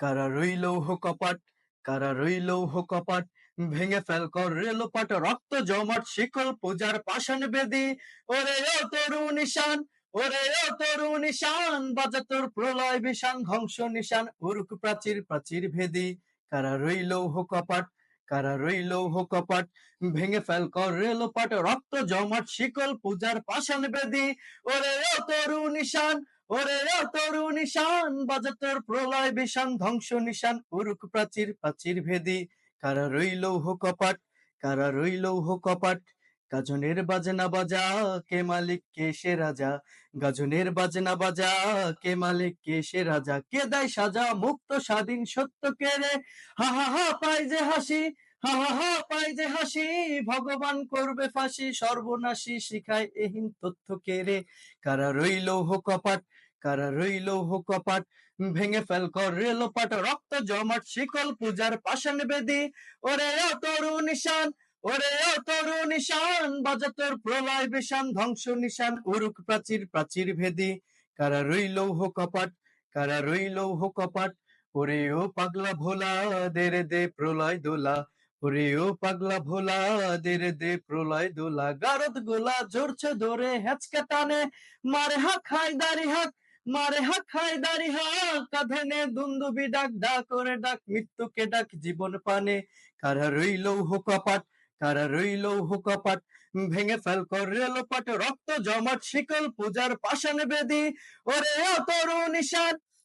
কারা রইল লৌহ কপাট, কারা রইল লৌহ কপাট, ভেঙে ফেল কর রেলোপাট রক্ত জমাট, শিকল পূজার পাষাণ বেদি। ওরে ও তরু নিশান, ওরে ও তরু নিশান, বাজা তোর প্রলয় বিশান ধ্বংস নিশান, উরুক প্রাচীর প্রাচীর ভেদি। কারা রইল লৌহ কপাট, কারা রইল লৌহ কপাট, ভেঙে ফেল কর রেলোপাট রক্ত জমাট, শিকল পূজার পাষাণ বেদি। ওরে তরু নিশান ওরে তরু নিশান বাজা প্রলয় বিশান ধ্বংস নিশান, উরুক প্রাচীর প্রাচীর ভেদি। কারা রইল লৌহ কপাট, কারা রইল লৌহ কপাট? গাজনের বাজনা বাজা, কে মালিক, কে সে রাজা? গাজনের বাজনা বাজা, কে মালিক, কে সে রাজা? কে দেয় সাজা মুক্ত স্বাধীন সত্য কে রে? হা হা হা, পাই যে হাসি। হা হা হা, পাই যে হাসি, ভগবান করবে ফাঁসি, সর্বনাশী শিখায় এহীন তথ্য কে রে? কারা রইল কপাট কারা রইল কপাট ভেঙে ফেল কর রেলোপাট রক্ত জমাট, শিকল পূজার পাষাণ বেদি। ওরে ও তরু নিশান ওরে তরু নিশান বাজা প্রলয় বিশান ধ্বংস নিশান, উরুক প্রাচীর প্রাচীর ভেদি। কারা রইল কপাট কারা রইল কপাট ওরে ও পাগলা ভোলা দে রে দে প্রলয় দোলা পাগলা ভোলা দে প্রলয় দোলা, গারদ গোলা ধরে টানে, মারে দাড়ি হাক, মারে দাড়ি হাক দুন্দুবি ডাক ডাক করে ডাক, মৃত্যুকে ডাক জীবন পানে। কারা রইল লৌহ কপাট কারা রইল লৌহ ভেঙে ফেল কর রেলোপাট রক্ত জমাট, শিকল পূজার পাষাণ বেদি। ওরে ও তরু নিশান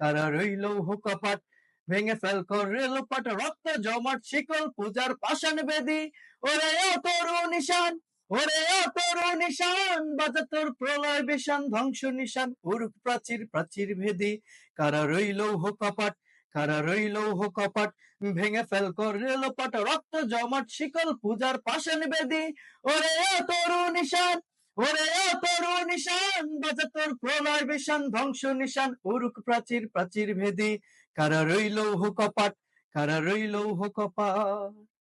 কারা রইল কপাট ভেঙে ফেল কর রক্ত জমাট, শিকল পূজার পাষাণ বেদি। ওরে তরু নিশান, ওরে তরু নিশান বাজা তোর প্রলয় ধ্বংস নিশান, উরুক প্রাচীর প্রাচীর ভেদি। কারা রইল কপাট কারা রইল কপাট ভেঙে ফেল কর রেলোপাট রক্ত জমাট, শিকল পূজার পাষাণ বেদি। ওরে তরু নিশান, ওরে তরু নিশান বাজা তোর প্রলয় বিশান ধ্বংস নিশান উরুক প্রাচীর প্রাচীর ভেদি। কারা রইল কপাট, কারা রইল কপাট?